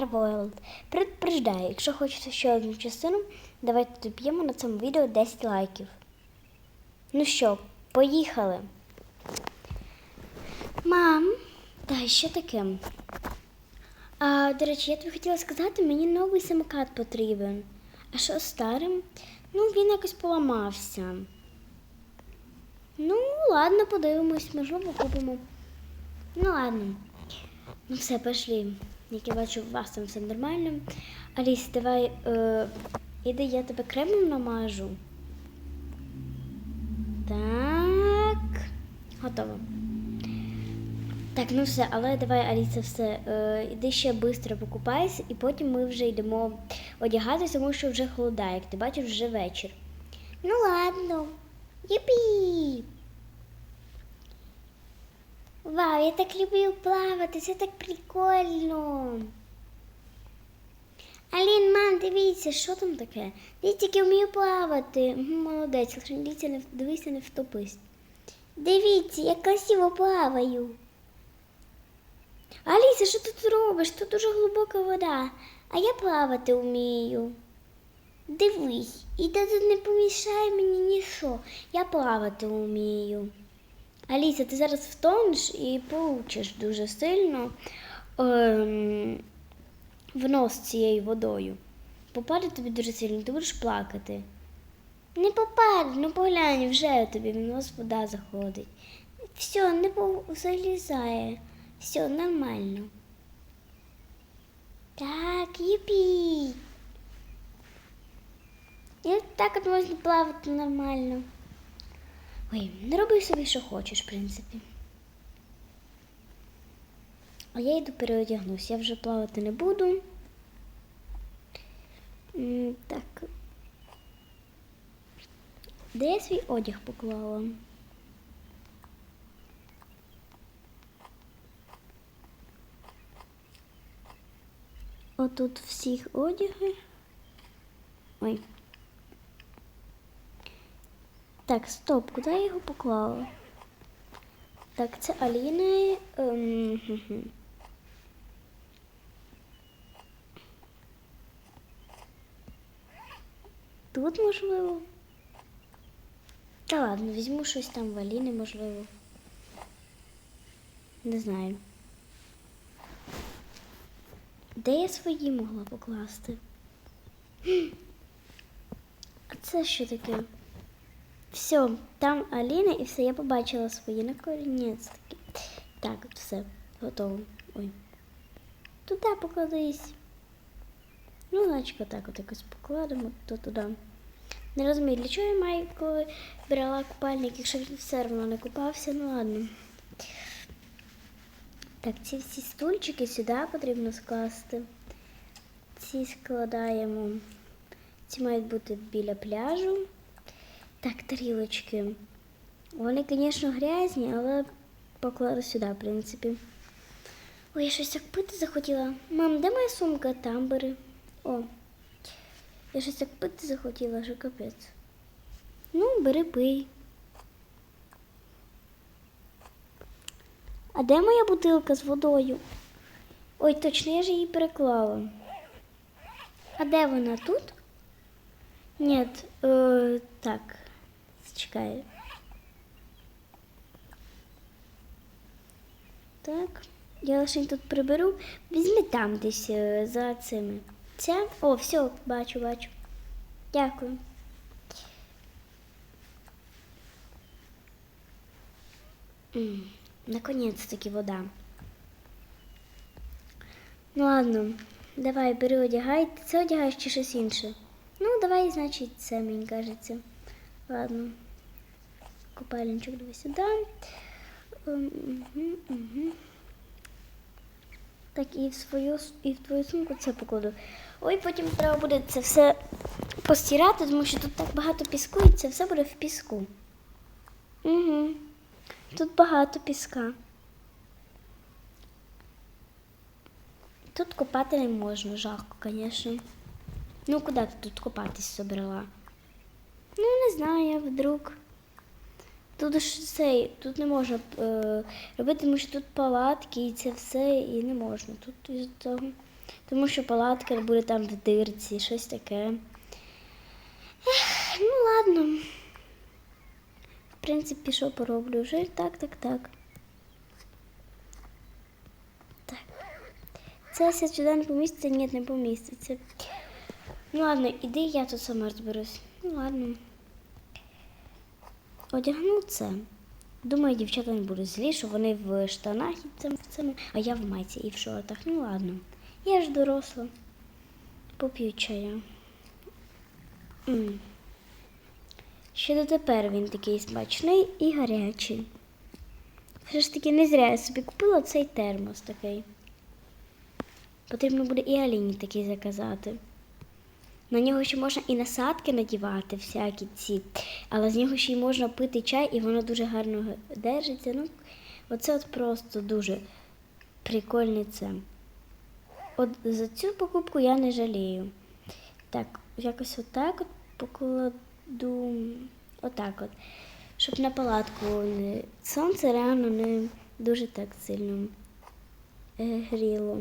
World. Предупреждаю, якщо хочете ще одну частину, давайте доб'ємо на цьому відео 10 лайків. Ну що, поїхали. Мам, та що таке? А, до речі, я тобі хотіла сказати, мені новий самокат потрібен. А що старим? Ну, він якось поламався. Ну, ладно, подивимось, можливо, купимо. Ну, ладно. Ну все, пошли. Як я бачу, у вас там все нормально. Аліс, давай, е, іди, я тебе кремом намажу. Так. Готово. Так, ну все, але давай, Аліса, все. Е, іди ще швидко покупайся, і потім ми вже йдемо одягатися, тому що вже холодає, як ти бачиш, вже вечір. Ну ладно. Юпі! Вау, я так люблю плавати, це так прикольно. Алін, мам, дивіться, що там таке? Я вмію плавати. Молодець, дивіться, дивися, не втопись. Дивіться, я красиво плаваю. Аліса, що ти тут робиш? Тут дуже глибока вода, а я плавати вмію. Дивись, і та тут не помішає мені нічого. Я плавати вмію. Аліса, ти зараз втонеш і получиш дуже сильно ем, в нос цією водою. Попаде тобі дуже сильно, ти будеш плакати. Не попаде, ну поглянь, вже тобі в нос вода заходить. Все, не залізає. Все, нормально. Так, юпі. І так от можна плавати нормально. Ой, не роби собі, що хочеш, в принципі. А я йду переодягнусь, я вже плавати не буду. Так. Де я свій одяг поклала? Отут всіх одяги. Ой. Так, стоп, куди я його поклала? Так, це Аліни. Ем. Тут можливо. Та ладно, візьму щось там в Аліни, можливо. Не знаю. Де я свої могла покласти? А це що таке? Все, там Аліна і все, я побачила свої наконець таки. Так, от все, готово. Ой. Туди покладись. Ну, значить, отак от якось покладемо, то туди. Не розумію, для чого я маю, коли брала купальник, якщо він все одно не купався, ну ладно. Так, ці всі стульчики сюди потрібно скласти. Ці складаємо. Ці мають бути біля пляжу. Так, тарілочки. Вони, звісно, грязні, але покладу сюди, в принципі. Ой, я щось так пити захотіла. Мам, де моя сумка? Там бери. О. Я щось так пити захотіла, що капець. Ну, бери пий. А де моя бутилка з водою? Ой, точно, я ж її переклала. А де вона тут? Ні, е, так. Чекай. Так. Я лише тут приберу. Візьми там десь е, за цими. Ця? О, все, бачу, бачу. Дякую. М, Наконець-таки вода. Ну ладно, давай, бери одягай. Ти це одягаєш чи щось інше? Ну, давай, значить, це, мені кажеться. Ладно. Купальничок давай сюди. Ем. Так, і в свою і в твою сумку це покладу. Ой, потім треба буде це все постирати, тому що тут так багато піску, і це все буде в піску. Угу. Тут багато піска. Тут копати не можна, жарко, звісно. Ну, куди ти тут копатись собрала? Ну, не знаю, я вдруг. Тут ж цей, тут не можна е, робити, тому що тут палатки і це все, і не можна. Тут із того. Тому що палатка буде там в дирці, щось таке. Ех, ну ладно. В принципі, що пороблю? Вже так, так, так. Так. Це сюди не поміститься? Ні, не поміститься. Ну ладно, іди, я тут сама розберусь. Ну ладно. Одягну це. Думаю, дівчата не будуть злі, що вони в штанах і в а я в майці і в шортах. Ну ладно. Я ж доросла. Поп'ю чаю. Ще дотепер він такий смачний і гарячий. Все ж таки не зря я собі купила цей термос такий. Потрібно буде і Аліні такий заказати. На нього ще можна і насадки надівати, всякі ці, але з нього ще й можна пити чай, і воно дуже гарно держиться. Ну, оце от просто дуже прикольний це. От за цю покупку я не жалію. Так, якось отак от покладу. Отак от. Щоб на палатку сонце реально не дуже так сильно е, гріло.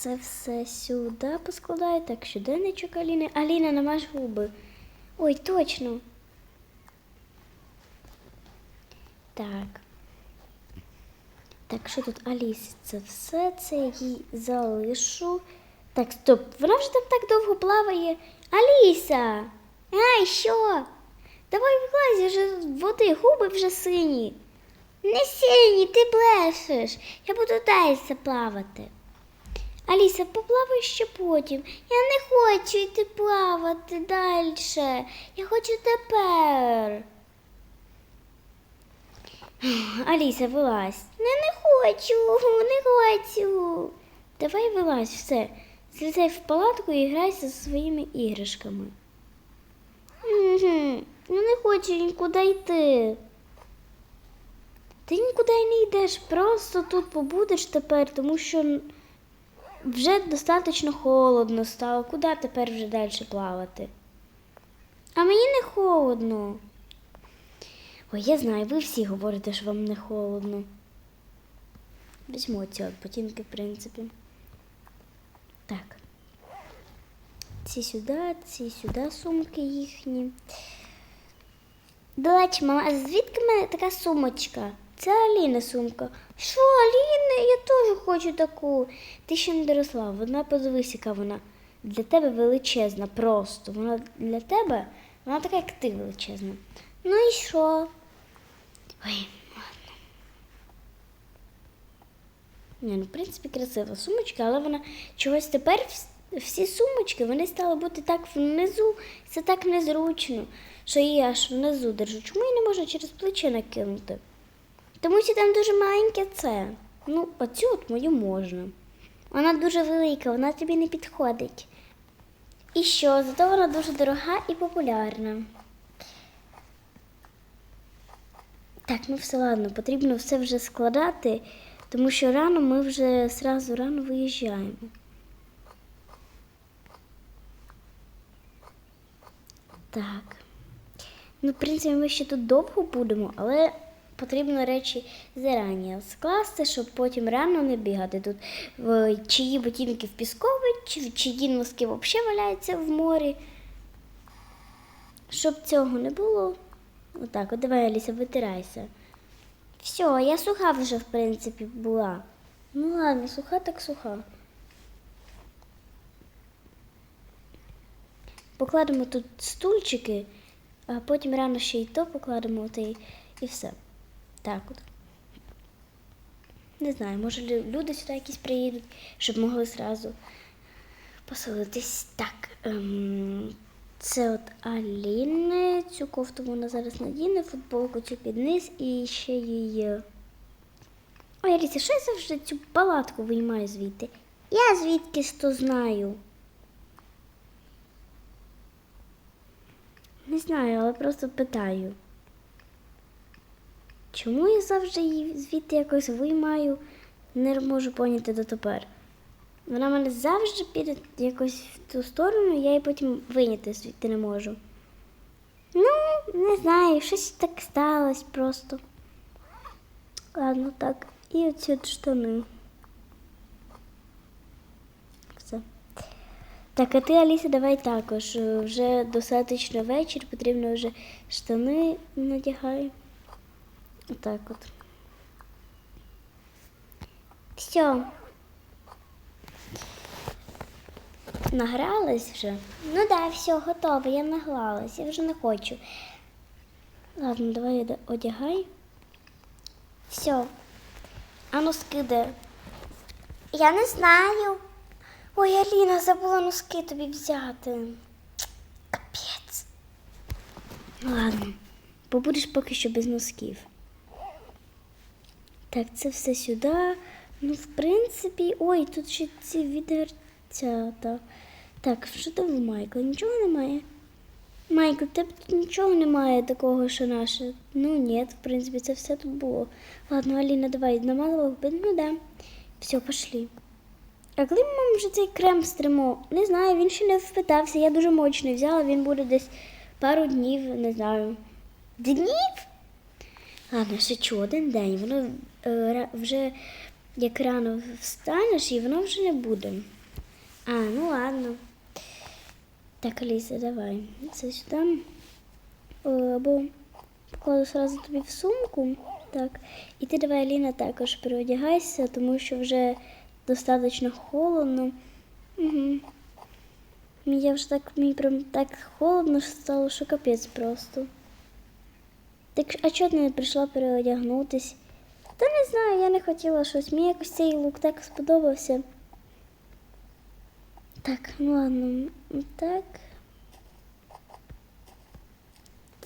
Це все сюди поскладаю. Так, щоденничок Аліни. Аліна, намаж губи. Ой, точно. Так. Так, що тут Алісі? Це все це їй залишу. Так, стоп, вона вже там так довго плаває. Аліса! Ай, що? Давай вилазь вже води, губи вже сині. Не сині, ти блешеш. Я буду далі плавати. Аліса, поплавай ще потім. Я не хочу йти плавати далі. Я хочу тепер. Аліса, вилазь. Не, не хочу, не хочу. Давай вилазь, все. Злізай в палатку і грайся зі своїми іграшками. Ну не хочу нікуди йти. Ти нікуди не йдеш, просто тут побудеш тепер, тому що вже достатньо холодно стало. Куди тепер вже далі плавати? А мені не холодно. Ой, я знаю, ви всі говорите, що вам не холодно. Візьму ці от ботинки, в принципі. Так. Ці сюди, ці сюди сумки їхні. До речі, мама, а звідки в мене така сумочка? Це Аліна сумка. Що, Аліна? Я теж хочу таку. Ти ще не доросла, вона подивись, яка вона для тебе величезна, просто. Вона для тебе, вона така, як ти величезна. Ну і що? Ой, ладно. Ні, ну, в принципі, красива сумочка, але вона чогось тепер всі сумочки вони стали бути так внизу, це так незручно, що її аж внизу держу. Чому її не можна через плече накинути? Тому що там дуже маленьке це. Ну, оцю от мою можна. Вона дуже велика, вона тобі не підходить. І що? Зато вона дуже дорога і популярна. Так, ну все ладно, потрібно все вже складати, тому що рано ми вже зразу рано виїжджаємо. Так. Ну, в принципі, ми ще тут довго будемо, але потрібно речі зарані скласти, щоб потім рано не бігати. Тут чиї ботинки в піскові, чи чиї носки взагалі валяються в морі. Щоб цього не було. Отак, от давай, Аліса, витирайся. Все, я суха вже, в принципі, була. Ну ладно, суха так суха. Покладемо тут стульчики, а потім рано ще й то покладемо й, і все. Так от. Не знаю, може люди сюди якісь приїдуть, щоб могли зразу поселитись. Так. Ем, це от Аліни. Цю кофту вона зараз надіне, футболку цю під і ще її. Ой, Аліся, що я завжди цю палатку виймаю звідти? Я звідки то знаю. Не знаю, але просто питаю. Чому я завжди її звідти якось виймаю, не можу поняти дотепер. Вона мене завжди піде якось в ту сторону, я її потім виняти звідти не можу. Ну, не знаю, щось так сталося просто. Ладно, так. І оці от штани. Все. Так, а ти, Аліса, давай також. Вже достаточно вечір, потрібно вже штани надягай. Отак от. Все. Награлась вже? Ну да, все, готово, я награлась, я вже не хочу. Ладно, давай одягай. Все. А ну скидай. Я не знаю. Ой, Аліна, забула носки тобі взяти. Капець. Ну, Ладно, побудеш поки що без носків. Так, це все сюди. Ну, в принципі, ой, тут ще ці відерцята. Так, що там в Майкла? Нічого немає? Майкл, тебе тут нічого немає такого, що наше. Ну ні, в принципі, це все тут було. Ладно, Аліна, давай намазала губи. Ну да. Все, пошли. А коли ми маємо вже цей крем стримо? Не знаю, він ще не впитався. Я дуже мочний взяла, він буде десь пару днів, не знаю. Днів? Ладно, шучу, один день. Воно е, вже як рано встанеш, і воно вже не буде. А, ну ладно. Так, Аліса, давай. Це сюди. Або покладу сразу тобі в сумку. Так. І ти давай, Аліна, також переодягайся, тому що вже достатньо холодно. Угу. Я вже так, мені прям так холодно стало, що капець просто. Так, а чого ти не прийшла переодягнутись? Та не знаю, я не хотіла щось. Мені якось цей лук так сподобався. Так, ну ладно, так.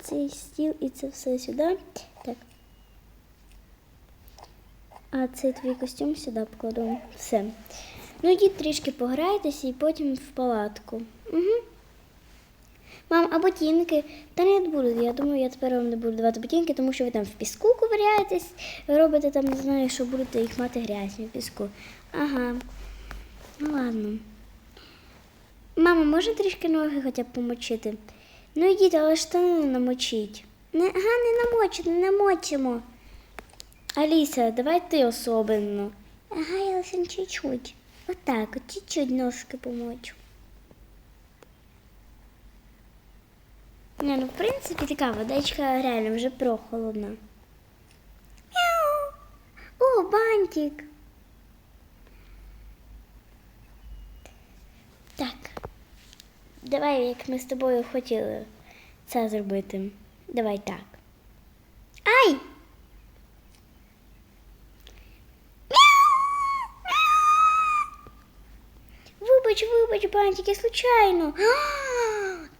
Цей стіл і це все сюди. Так. А цей твій костюм сюди покладу. Все. Ну, йдіть трішки пограйтеся і потім в палатку. Угу. Мам, а ботинки? Та не буду. Я думаю, я тепер вам не буду давати ботинки, тому що ви там в піску ковиряєтесь, робите там, не знаю, що будете їх мати грязні в піску. Ага. Ну ладно. Мама, можна трішки ноги хоча б помочити? Ну йдіть, але штани не намочіть. Не, ага, не намочить, не намочимо. Аліса, давай ти особенно. Ага, я лише чуть-чуть. Отак, от чуть-чуть ножки помочу. Не, ну в принципі така водичка реально вже прохолодна. О, бантик. Так. Давай, як ми з тобою хотіли це зробити. Давай так. Ай! Вибач, вибач, бантик, я случайно.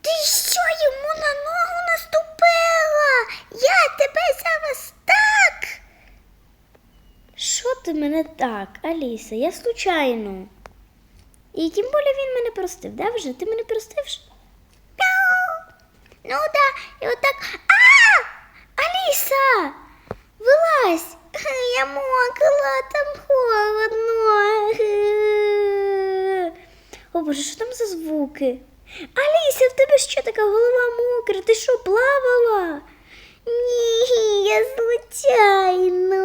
Ти що йому на ногу наступила? Я тебе зараз так. Що ти мене так, Аліса? Я случайно. І тим більше він мене простив, да вже? Ти мене простив? Мяу. Ну да, і отак. А! Аліса! Вилазь! Я мокла, там холодно. О боже, що там за звуки? Аліся, в тебе що така голова мокра? Ти що, плавала? Ні, я случайно.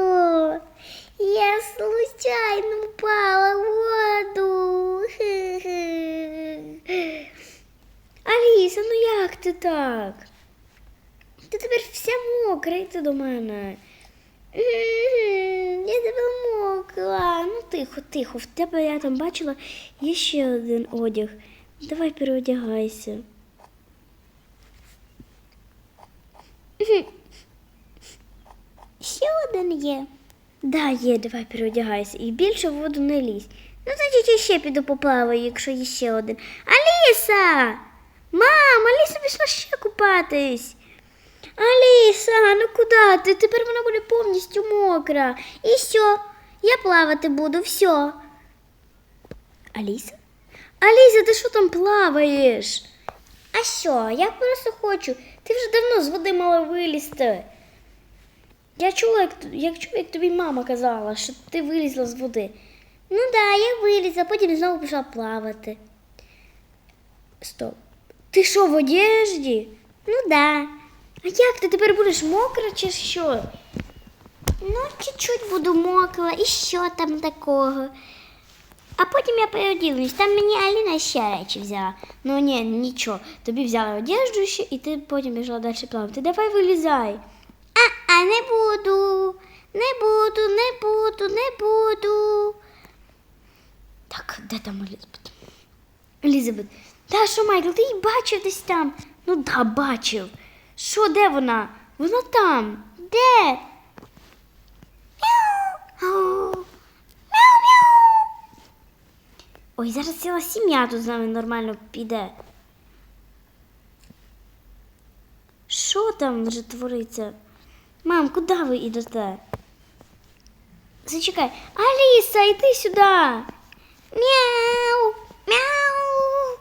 Я случайно упала в воду. Аліса, ну як ти так? Ти тепер вся мокра, йди до мене. Я тебе мокла. Ну тихо, тихо. В тебе я там бачила є ще один одяг. Давай переодягайся. Ще один є. Да, є, давай переодягайся. І більше в воду не лізь. Ну, значить, я ще піду поплаваю, якщо є ще один. Аліса! Мам, Аліса пішла ще купатись. Аліса, ну куди ти? Тепер вона буде повністю мокра. І що? Я плавати буду, все. Аліса? Аліса, ти що там плаваєш? А що? Я просто хочу. Ти вже давно з води мала вилізти. Я чула, як, як чула, як тобі мама казала, що ти вилізла з води. Ну да, я вилізла, потім знову пішла плавати. Стоп. Ти що, в одежді? Ну да. А як ти тепер будеш мокра чи що? Ну, чуть-чуть буду мокра, і що там такого? А потім я переоділюсь. Там мені Аліна ще речі взяла. Ну ні, нічого. Тобі взяла одежду ще, і ти потім пішла далі плавати. Давай вилізай. А, а не буду. Не буду, не буду, не буду. Так, де там Елізабет? Елізабет, та що, Майкл, ти її бачив десь там? Ну да, бачив. Що, де вона? Вона там. Де? Мяу. Ой, зараз ціла сім'я тут з нами нормально піде. Що там вже твориться? Мам, куди ви йдете? Зачекай. Аліса, йди сюди. Мяу. Мяу.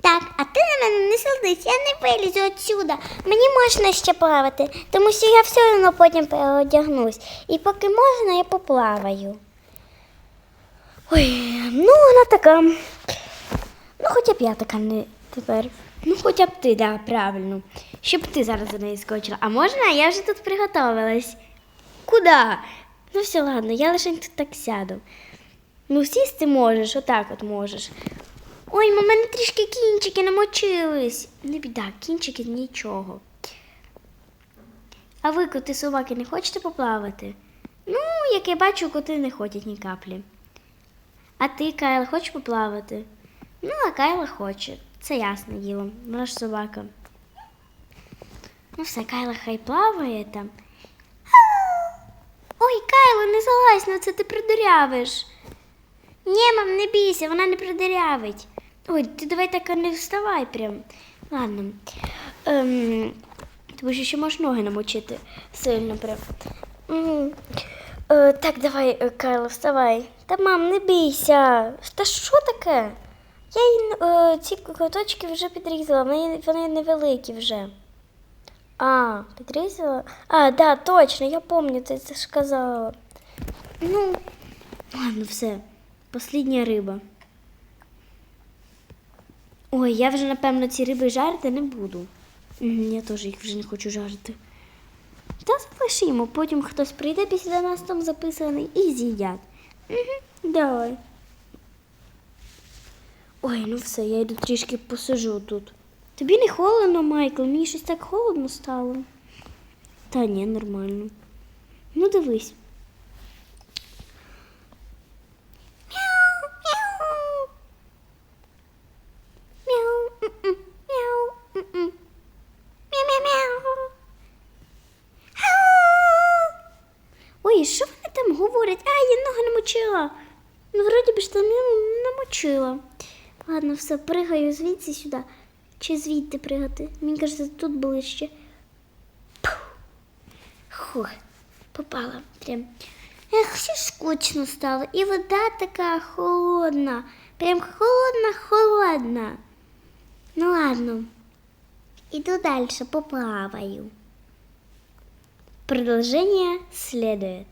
Так, а ти на мене не сердись, я не вилізу отсюда. Мені можна ще плавати, тому що я все одно потім переодягнусь. І поки можна, я поплаваю. Ой, ну вона така. Ну, хоча б я така не тепер. Ну, хоча б ти, да, правильно. Щоб ти зараз за нею скочила. А можна? Я вже тут приготувалась. Куда? Ну все, ладно, я лише тут так сяду. Ну, сісти можеш, отак от можеш. Ой, у мене трішки кінчики намочились. Не біда, кінчики нічого. А ви, коти собаки, не хочете поплавати? Ну, як я бачу, коти не ходять ні каплі. А ти, Кайла, хочеш поплавати? Ну, а Кайла хоче. Це ясне діло. Вона ж собака. Ну все, Кайла хай плаває там. Ой, Кайло, не залазь на це, ти придирявиш. Ні, мам, не бійся, вона не придирявить. Ой, ти давай так не вставай прям. Ладно. Ем, тому що ще можеш ноги намочити сильно прям. Е, так, давай, е, Кайло, вставай. Та мам, не бійся. Та що таке? Я їй е, ці куточки вже підрізала, вони, вони невеликі вже. А, підрізала? А, да, точно, я пам'ятаю, ти це ж казала. Ну, ладно, все. Послідня риба. Ой, я вже, напевно, ці риби жарити не буду. Я теж їх вже не хочу жарити. Та залишимо, потім хтось прийде після нас там записаний і з'їдять. Угу, давай. Ой, ну все, я йду трішки посижу тут. Тобі не холодно, Майкл, мені щось так холодно стало. Та ні, нормально. Ну дивись. Мяу, мяу. Мяу, м-м, мяу, м-м. Мяу-мяу-мяу. Ау. Що вони там говорять? А, я ногу намочила. Ну, вроді би там я намочила. Ладно, все, пригаю звідси сюди. Чи звідти пригати? Мені кажеться, тут ближче. Хух, попала прям. Ех, все скучно стало. І вода така холодна. Прям холодна-холодна. Ну ладно. Иду дальше, поплаваю. Продолжение следует.